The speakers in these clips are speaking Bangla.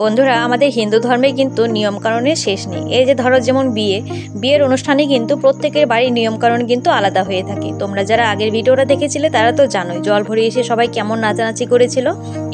বন্ধুরা, আমাদের হিন্দু ধর্মে কিন্তু নিয়মকানুনের শেষ নেই। এই যে ধরো যেমন বিয়ে, বিয়ের অনুষ্ঠানে কিন্তু প্রত্যেকের বাড়ির নিয়মকানুন কিন্তু আলাদা হয়ে থাকে। তোমরা যারা আগের ভিডিওটা দেখেছিলে, তারা তো জানোই, জল ভরে এসে সবাই কেমন নাচানাচি করেছিল।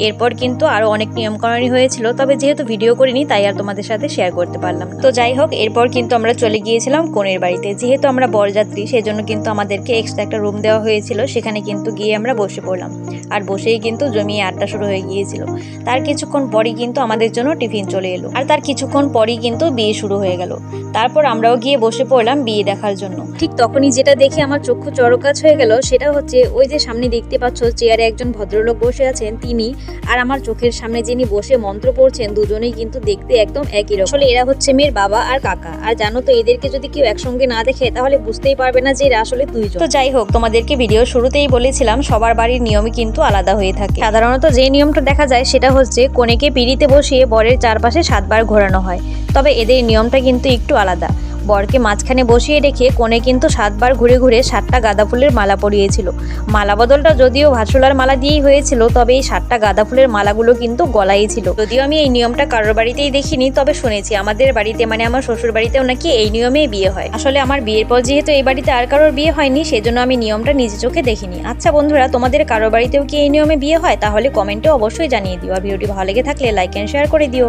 এরপর কিন্তু আরও অনেক নিয়মকানুনই হয়েছিল, তবে যেহেতু ভিডিও করিনি, তাই আর তোমাদের সাথে শেয়ার করতে পারলাম তো যাই হোক, এরপর কিন্তু আমরা চলে গিয়েছিলাম কনের বাড়িতে। যেহেতু আমরা বরযাত্রী, সেজন্য কিন্তু আমাদেরকে এক্সট্রা একটা রুম দেওয়া হয়েছিল। সেখানে কিন্তু গিয়ে আমরা বসে পড়লাম। আর বসেই কিন্তু জমিয়ে আড্ডা শুরু হয়ে গিয়েছিল। তার কিছুক্ষণ পরই কিন্তু আমাদের জন্য টিফিন চলে এলো। আর তার কিছুক্ষণ পরই কিন্তু বিয়ে শুরু হয়ে গেল। তারপর আমরাও গিয়ে বসে পড়লাম বিয়ে দেখার জন্য। ঠিক তখনই যেটা দেখে আমার চক্ষু চরকাজ হয়ে গেল সেটা হচ্ছে ওই যে সামনে দেখতে পাচ্ছ চেয়ারে একজন ভদ্রলোক বসে আছেন তিনি আর আমার চোখের সামনে যিনি বসে মন্ত্র পড়ছেন দুজনেই কিন্তু দেখতে একদম একই রকম। আসলে এরা হচ্ছে মেয়ের বাবা আর কাকা। আর জানো তো এদেরকে যদি কেউ একসঙ্গে না দেখে তাহলে বুঝতেই পারবে না যে এরা আসলে দুইজন। তো যাই হোক তোমাদেরকে ভিডিও শুরুতেই বলেছিলাম সবার বাড়ির নিয়মই কিন্তু আলাদা হয়ে থাকে। সাধারণত যে নিয়মটা দেখা যায় সেটা হচ্ছে কনেকে পিড়িতে বসিয়ে বরের চারপাশে সাতবার ঘোরানো হয়। তবে এদের নিয়মটা কিন্তু একটু আলাদা। বরকে মাঝখানে বসিয়ে রেখে কোণে কিন্তু সাতবার ঘুরে ঘুরে সাতটা গাঁদা ফুলের মালা পরিয়েছিল। মালা বদলটা যদিও ভাটশোলার মালা দিয়েই হয়েছিল, তবে এই সাতটা গাঁদা ফুলের মালাগুলো কিন্তু গলাই ছিল। যদিও আমি এই নিয়মটা কারোর বাড়িতেই দেখিনি, তবে শুনেছি আমাদের বাড়িতে মানে আমার শ্বশুর বাড়িতেও নাকি এই নিয়মেই বিয়ে হয়। আসলে আমার বিয়ের পর যেহেতু এই বাড়িতে আর কারোর বিয়ে হয়নি, সেজন্য আমি নিয়মটা নিজে চোখে দেখিনি। আচ্ছা বন্ধুরা, তোমাদের কারোর বাড়িতেও কি এই নিয়মে বিয়ে হয়? তাহলে কমেন্টে অবশ্যই জানিয়ে দিও। আর ভিডিওটি ভালো লেগে থাকলে লাইক অ্যান্ড শেয়ার করে দিও।